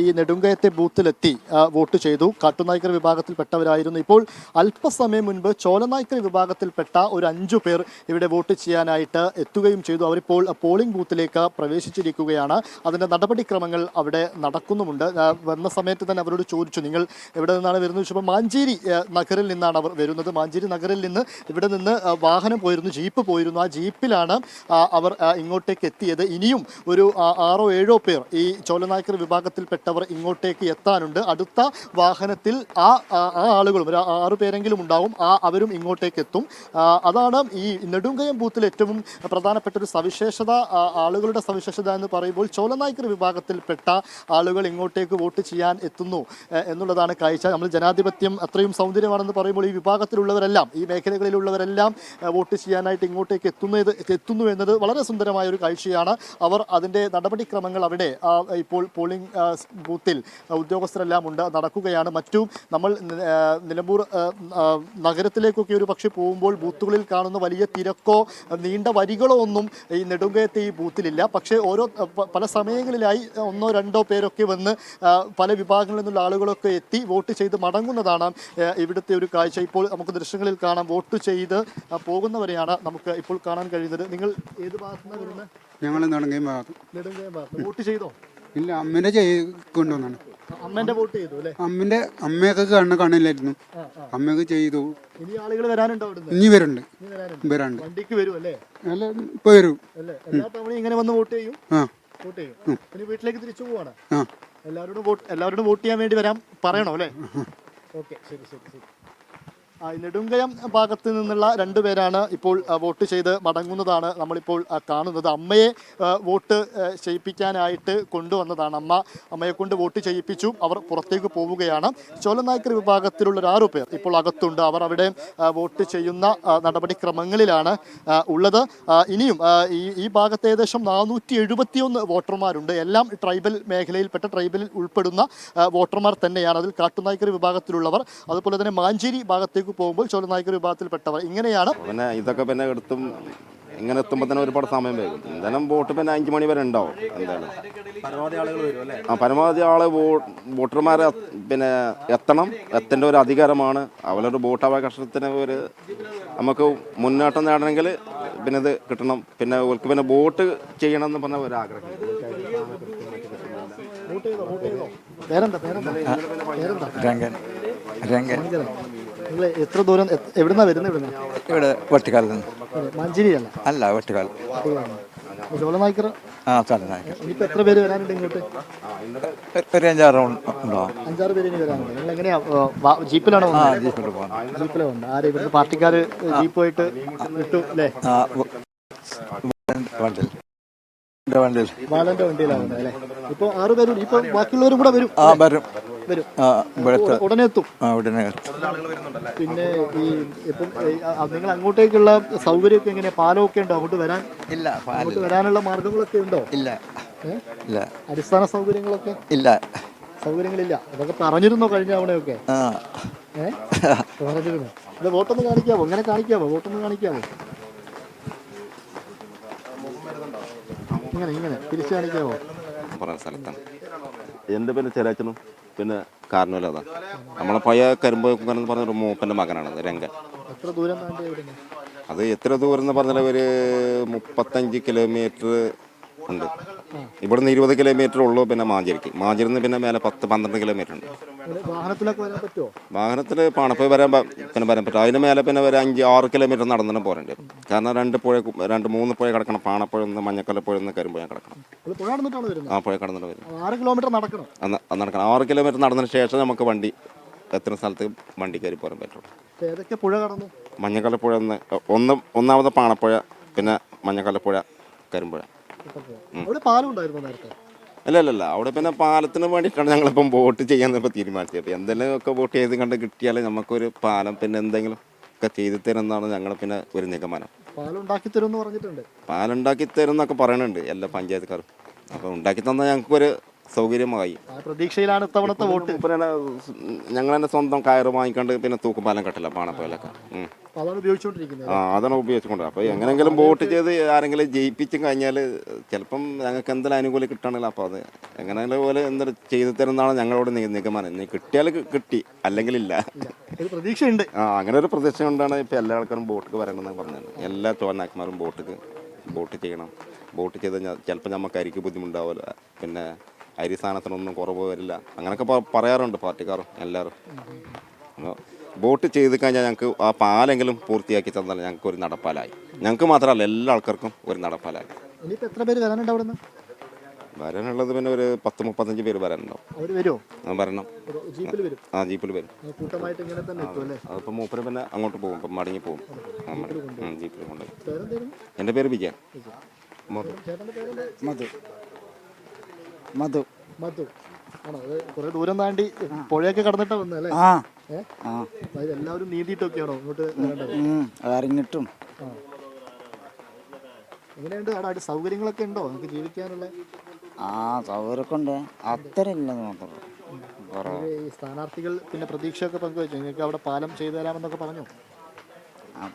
ഈ നെടുങ്കയത്തെ ബൂത്തിലെത്തി വോട്ട് ചെയ്തു. കാട്ടുനായ്ക്കർ വിഭാഗത്തിൽപ്പെട്ടവരായിരുന്നു ഇപ്പോൾ. അല്പസമയം മുൻപ് ചോലനായ്ക്കർ വിഭാഗത്തിൽപ്പെട്ട ഒരു അഞ്ചു പേർ ഇവിടെ വോട്ട് ചെയ്യാനായിട്ട് എത്തുകയും ചെയ്തു. അവരിപ്പോൾ പോളിംഗ് ബൂത്തിലേക്ക് പ്രവേശിച്ചിരിക്കുകയാണ്. അതിന്റെ നടപടിക്രമങ്ങൾ അവിടെ നടക്കുന്നുമുണ്ട്. വന്ന സമയത്ത് തന്നെ അവരോട് ചോദിച്ചു നിങ്ങൾ എവിടെ നിന്നാണ് വരുന്നത്? ചോദിച്ചപ്പോൾ മാഞ്ചേരി നഗറിൽ നിന്നാണ് അവർ വരുന്നത്. മാഞ്ചേരി നഗറിൽ നിന്ന് ഇവിടെ നിന്ന് വാഹനം പോയിരുന്നു ജീപ്പ് പോയിരുന്നു. ആ ജീപ്പിലാണ് അവർ ഇങ്ങോട്ടേക്ക് എത്തിയത്. ഇനിയും ഒരു ആറോ ഏഴോ പേർ ഈ ചോലനായ്ക്കർ വിഭാഗത്തിൽപ്പെട്ടവർ ഇങ്ങോട്ടേക്ക് എത്താനുണ്ട്. അടുത്ത വാഹനത്തിൽ ആ ആ ആളുകളും ഒരു ആറു പേരെങ്കിലും ഉണ്ടാവും. ആ അവരും ഇങ്ങോട്ടേക്ക് എത്തും. അതാണ് ഈ നെടുങ്കയം ബൂത്തിൽ ഏറ്റവും പ്രധാനപ്പെട്ട ഒരു സവിശേഷത. ആളുകളുടെ സവിശേഷത എന്ന് പറയുമ്പോൾ ചോലനായ്ക്കർ വിഭാഗത്തിൽപ്പെട്ട ആളുകൾ ഇങ്ങോട്ടേക്ക് വോട്ട് ചെയ്യാൻ എത്തുന്നു എന്നുള്ളതാണ് കാഴ്ച. നമ്മൾ ജനാധിപത്യം അത്രയും സൗന്ദര്യമാണെന്ന് പറയുമ്പോൾ ഈ വിഭാഗത്തിലുള്ളവരെല്ലാം ഈ മേഖലകളിലുള്ളവരെല്ലാം വോട്ട് ചെയ്യാനായിട്ട് ഇങ്ങോട്ടേക്ക് എത്തുന്നത് എത്തുന്നു എന്നത് വളരെ സുന്ദരമായ ഒരു കാഴ്ചയാണ്. അവർ അതിന്റെ നടപടിക്രമങ്ങൾ അവിടെ ഇപ്പോൾ പോളിംഗ് ബൂത്തിൽ ഉദ്യോഗസ്ഥരെല്ലാം ഉണ്ട് നടക്കുകയാണ്. മറ്റു നമ്മൾ നിലമ്പൂർ നഗരത്തിലേക്കൊക്കെ ഒരു പക്ഷേ പോകുമ്പോൾ ബൂത്തുകളിൽ കാണുന്ന വലിയ തിരക്കോ നീണ്ട വരികളോ ഒന്നും ഈ നെടുങ്കയത്തെ ഈ ബൂത്തിലില്ല. പക്ഷേ ഓരോ പല സമയങ്ങളിലായി ഒന്നോ രണ്ടോ പേരൊക്കെ വന്ന് പല വിഭാഗങ്ങളിൽ നിന്നുള്ള ആളുകളൊക്കെ എത്തി വോട്ട് ചെയ്ത് മടങ്ങുന്നതാണ് ഇവിടുത്തെ ഒരു കാഴ്ച. ഇപ്പോൾ നമുക്ക് ദൃശ്യങ്ങളിൽ കാണാം. വോട്ട് ചെയ്ത് പോകുന്നവരെയാണ് നമുക്ക് ഇപ്പോൾ കാണാൻ കഴിയുന്നത്. നിങ്ങൾ ഏത് ഭാഗത്തുനിന്നാണ് വരുന്നത്? ഞങ്ങൾ നെടുങ്കയം ഭാഗത്ത്. നെടുങ്കയം ഭാഗത്ത്. വോട്ട് ചെയ്തോ? ഇല്ല അമ്മേന്റെ ചെയ് കൊണ്ടുവന്നാണ്. അമ്മേന്റെ വോട്ട് ചെയ്തു അല്ലേ? അമ്മന്റെ അമ്മയൊക്കെ കണ്ണ് കാണില്ലായിരുന്നു. അമ്മയൊക്കെ ചെയ്തു. ഇനി ആളുകൾ വരാനുണ്ടോ ഇനി വരുന്നുണ്ട് വരാനുണ്ട്? വരാണ്ട്. വണ്ടിക്ക് വരും അല്ലേ? അല്ല ഇപ്പൊ വരും. അല്ലേ? എല്ലാ തവണയും ഇങ്ങനെ വന്ന് വോട്ട് ചെയ്യും? വോട്ട് ചെയ്യും. ഇനി വീട്ടിലേക്ക് തിരിച്ചു പോവാണ്. എല്ലാവരോടും വോട്ട് എല്ലാവരോടും വോട്ട് ചെയ്യാൻ വേണ്ടി വരാൻ പറയണോ അല്ലേ? ഓക്കെ ശരി ശരി ശരി. നെടുങ്കയം ഭാഗത്ത് നിന്നുള്ള രണ്ടുപേരാണ് ഇപ്പോൾ വോട്ട് ചെയ്ത് മടങ്ങുന്നതാണ് നമ്മളിപ്പോൾ കാണുന്നത്. അമ്മയെ വോട്ട് ചെയ്യിപ്പിക്കാനായിട്ട് കൊണ്ടുവന്നതാണ് അമ്മ. അമ്മയെ കൊണ്ട് വോട്ട് ചെയ്യിപ്പിച്ചു. അവർ പുറത്തേക്ക് പോവുകയാണ്. ചോലനായ്ക്കർ വിഭാഗത്തിലുള്ള ഒരു പേർ ഇപ്പോൾ അകത്തുണ്ട്. അവർ അവിടെ വോട്ട് ചെയ്യുന്ന നടപടിക്രമങ്ങളിലാണ് ഉള്ളത്. ഇനിയും ഈ ഈ ഭാഗത്ത് ഏകദേശം നാനൂറ്റി എഴുപത്തിയൊന്ന് വോട്ടർമാരുണ്ട്. എല്ലാം ട്രൈബൽ മേഖലയിൽപ്പെട്ട ട്രൈബലിൽ ഉൾപ്പെടുന്ന വോട്ടർമാർ തന്നെയാണ്. അതിൽ കാട്ടുനായ്ക്കർ വിഭാഗത്തിലുള്ളവർ. അതുപോലെ തന്നെ മാഞ്ചേരി ഭാഗത്തേക്ക് പോകുമ്പോൾ ചോല നായ്ക്കർ വിഭാഗത്തിൽപ്പെട്ടവർ ഇങ്ങനെയാണ്. പിന്നെ ഇതൊക്കെ പിന്നെ എടുത്തും ഇങ്ങനെ എത്തുമ്പോൾ തന്നെ ഒരുപാട് സമയം വരും എന്തായാലും വോട്ട് പിന്നെ അഞ്ച് മണി വരെ ഉണ്ടാവും എന്തായാലും. ആ പരമാവധി ആൾ വോട്ടർമാരെ പിന്നെ എത്തണം. എത്തേണ്ട ഒരു അധികാരമാണ്. അവരുടെ വോട്ട് അവകാശത്തിന് ഒരു നമുക്ക് മുന്നേറ്റം നേടണമെങ്കിൽ പിന്നെ ഇത് കിട്ടണം. പിന്നെ അവർക്ക് പിന്നെ വോട്ട് ചെയ്യണം എന്ന് പറഞ്ഞ ഒരു ആഗ്രഹം. പേരെന്താ? പേരെന്താ? പേരെന്താ? രംഗൻ. രംഗൻ. നിങ്ങൾ എത്ര ദൂരം എവിടുന്നാ വരുന്നത് ഇവിടുന്ന്? ഇവിടെ വട്ടിക്കാലിൽ നിന്ന്. മാഞ്ചേരി അല്ല അല്ല വെട്ടിക്കാൽ ചോലനായ്ക്കർ ആ തലനായകൻ ഇനിയിപ്പോൾ എത്ര പേര് വരാനുണ്ട് ഇങ്ങോട്ട്? ഒരു അഞ്ചാറ് ഉണ്ടാവും അഞ്ചാറ് പേര് ഇനി വരാനുണ്ട്. നിങ്ങൾ എങ്ങനെയാ ആ, ജീപ്പിലാണോ ആ വന്നത്? ജീപ്പിൽ പോകണം ജീപ്പിലാണ് വന്നത് ആരെ ഇവിടുത്തെ പാർട്ടിക്കാർ ജീപ്പുമായിട്ട് വിട്ടു അല്ലേ ആ വ- വണ്ടിൽ എന്റെ വണ്ടിയിൽ. ബാലന്റെ വണ്ടിയിലാണ് അല്ലേ ഇപ്പോൾ ആറ് പേരും ഇപ്പൊ ബാക്കിയുള്ളവരും കൂടെ വരും ആ വരും. വരും. ആ ഇവിടുത്തെ ഉടനെ എത്തും. ആ ഉടനെ പിന്നെ ഈ ഇപ്പം ആ, നിങ്ങൾ അങ്ങോട്ടേക്കുള്ള സൗകര്യമൊക്കെ എങ്ങനെ പാലമൊക്കെ ഉണ്ടോ അങ്ങോട്ട് വരാൻ? ഇല്ല അങ്ങോട്ട് വരാനുള്ള മാർഗങ്ങളൊക്കെ ഉണ്ടോ? ഇല്ല. ഏ? ഇല്ല. അടിസ്ഥാന സൗകര്യങ്ങളൊക്കെ? ഇല്ല. സൗകര്യങ്ങളില്ല. അതൊക്കെ പറഞ്ഞിരുന്നോ കഴിഞ്ഞ തവണയൊക്കെ? ആ. ഏഹ് പറഞ്ഞിരുന്നു? അത് വോട്ടൊന്ന് കാണിക്കാമോ ഇങ്ങനെ കാണിക്കാമോ വോട്ടൊന്ന് കാണിക്കാമോ ഇങ്ങനെ ഇങ്ങനെ. തിരിച്ചു കാണിക്കാമോ പറഞ്ഞ സ്ഥലത്താണ് എന്റെ പിന്നെ ചെറിയച്ഛനും പിന്നെ കാരണമല്ല അതാണ് നമ്മളെ പഴയ കരിമ്പ് എന്ന് പറഞ്ഞൊരു മൂപ്പന്റെ മകനാണ് രംഗൻ. എത്ര ദൂരം അത് എത്ര ദൂരം എന്ന് പറഞ്ഞാൽ ഒരു മുപ്പത്തഞ്ച് കിലോമീറ്റർ ഉണ്ട്. ഇവിടുന്ന് ഇരുപത് കിലോമീറ്റർ ഉള്ളൂ പിന്നെ മാഞ്ചേരിക്ക്. മാഞ്ചേരി നിന്ന് പിന്നെ മേലെ പത്ത് പന്ത്രണ്ട് കിലോമീറ്റർ ഉണ്ട്. ഇവിടെ വാഹനത്തിലൊക്കെ വരാൻ പറ്റുമോ വാഹനത്തിൽ പാണപ്പുഴ വരാൻ പ- പിന്നെ വരാൻ പറ്റും. അതിന് മേലെ പിന്നെ ഒരു അഞ്ച് ആറ് കിലോമീറ്റർ നടന്നിട്ട് പോരേണ്ടി വരും. കാരണം രണ്ട് പുഴ രണ്ട് മൂന്ന് പുഴ കിടക്കണം. പാണപ്പുഴ ഒന്ന് മഞ്ഞക്കല്ലപ്പുഴ ഒന്ന് കരിമ്പുഴ കിടക്കണം. പുഴ നടന്നിട്ടാണ് വരുന്നത്? ആ പുഴ കടന്നിട്ട് വരും. ആറ് കിലോമീറ്റർ നടക്കണം. അന്ന് അത് നടക്കണം. ആറ് കിലോമീറ്റർ നടന്നതിന് ശേഷം നമുക്ക് വണ്ടി എത്ര സ്ഥലത്ത് വണ്ടി കയറി പോരാൻ പറ്റുള്ളൂ. ഇപ്പൊ ഏതൊക്കെ പുഴ കടന്നു? മഞ്ഞക്കല്ലപ്പുഴ ഒന്ന് ഒന്ന് ഒന്നാമത് പാണപ്പുഴ പിന്നെ മഞ്ഞക്കല്ലപ്പുഴ കരിമ്പുഴ. അവിടെ പാലം ഉണ്ടായിരുന്നു നേരത്തെ? അല്ല അല്ല അല്ല അവിടെ പിന്നെ പാലത്തിന് വേണ്ടിയിട്ടാണ് ഞങ്ങളിപ്പം വോട്ട് ചെയ്യാൻ ഇപ്പോൾ തീരുമാനിച്ചത്. അപ്പോൾ എന്തെങ്കിലും ഒക്കെ വോട്ട് ചെയ്ത് കണ്ട് കിട്ടിയാൽ നമുക്കൊരു പാലം പിന്നെ എന്തെങ്കിലും ഒക്കെ ചെയ്തു തരുന്നതാണ് ഞങ്ങൾ പിന്നെ ഒരു നിഗമനം. പാലം ഉണ്ടാക്കി തരുമെന്ന് പറഞ്ഞിട്ടുണ്ട്. പാലുണ്ടാക്കി തരും എന്നൊക്കെ പറയുന്നുണ്ട് എല്ലാ പഞ്ചായത്തുകാരും. അപ്പോൾ ഉണ്ടാക്കി തന്നാൽ ഞങ്ങൾക്കൊരു സൗകര്യമായി. പ്രതീക്ഷയിലാണ് ഇത്തവണത്തെ വോട്ട്. പിന്നെ ഞങ്ങൾ തന്നെ സ്വന്തം കയറ് വാങ്ങിക്കൊണ്ട് പിന്നെ തൂക്കുപാലം കെട്ടില്ല പാണപ്പോലൊക്കെ അതാണ് ഉപയോഗിച്ചുകൊണ്ടിരിക്കുന്നത്. ആ അതാണ് ഉപയോഗിച്ചുകൊണ്ട്. അപ്പോൾ എങ്ങനെങ്കിലും വോട്ട് ചെയ്ത് ആരെങ്കിലും ജയിപ്പിച്ചും കഴിഞ്ഞാൽ ചിലപ്പം ഞങ്ങൾക്ക് എന്തെങ്കിലും അനുകൂലം കിട്ടണല്ലോ അപ്പോൾ അത് എങ്ങനെയെങ്കിലും പോലെ എന്താ ചെയ്തു തരുന്നതാണ് ഞങ്ങളോട് നിഗമനം ഇനി കിട്ടിയാൽ കിട്ടി അല്ലെങ്കിൽ ഇല്ല. പ്രതീക്ഷയുണ്ട്. ആ അങ്ങനെ ഒരു പ്രതീക്ഷ കൊണ്ടാണ് ഇപ്പോൾ എല്ലാ ആൾക്കാരും ബോട്ടിക്ക് വരണമെന്ന് പറഞ്ഞത്. എല്ലാ ചോനാക്കന്മാരും ബോട്ടിക്ക് ബോട്ട് ചെയ്യണം. ബോട്ട് ചെയ്ത് ചിലപ്പോൾ നമുക്ക് അരിക്ക് ബുദ്ധിമുട്ടാവില്ല പിന്നെ അരി സാധനത്തിനൊന്നും കുറവ് വരില്ല. അങ്ങനെയൊക്കെ പറയാറുണ്ട് പാർട്ടിക്കാർ എല്ലാവരും. അപ്പോൾ ബോട്ട് ചെയ്ത് കഴിഞ്ഞാൽ ഞങ്ങൾക്ക് ആ പാലെങ്കിലും പൂർത്തിയാക്കി തന്നാൽ ഞങ്ങൾക്ക് ഒരു നടപ്പാലായി. ഞങ്ങൾക്ക് മാത്രമല്ല എല്ലാ ആൾക്കാർക്കും ഒരു നടപ്പാലായി. എത്ര പേര് വരാനുണ്ട് അവിടെ നിന്ന് വരാനുള്ളത് പിന്നെ ഒരു പത്ത് മുപ്പത്തഞ്ച് പേര് വരാനുണ്ടാവും. വരണം. ജീപ്പിൽ വരും? ആ ജീപ്പിൽ വരും. ആ, കൂട്ടമായിട്ട് ഇങ്ങനെ തന്നെ എത്തും അല്ലേ? അതിപ്പോൾ മൂപ്പര് പിന്നെ അങ്ങോട്ട് പോകും ഇപ്പം മടങ്ങി പോകും. ജീപ്പിൽ കൊണ്ട് എന്റെ എന്റെ പേര് വിജയൻ. മധു മധു. മധു. മധു ആണോ? അത് കുറെ ദൂരം താണ്ടി പുഴയൊക്കെ കടന്നിട്ടാ വന്നല്ലേ ആ. ആ. അതായത് എല്ലാവരും നീന്തിയിട്ടൊക്കെയാണോ ഇങ്ങോട്ട് വരേണ്ടത്? അറിഞ്ഞിട്ടും ആ. എങ്ങനെയുണ്ട് അവിടെ? സൗകര്യങ്ങളൊക്കെ ഉണ്ടോ നമുക്ക് ജീവിക്കാനുള്ള? ആ സൗകര്യമൊക്കെ ഉണ്ട്. അത്ര ഇല്ലെന്ന് മാത്രം ഒരു ഈ സ്ഥാനാർത്ഥികൾ പിന്നെ പ്രതീക്ഷയൊക്കെ പങ്കുവെച്ചു? നിങ്ങൾക്ക് അവിടെ പാലം ചെയ്തു തരാമെന്നൊക്കെ പറഞ്ഞു? ആ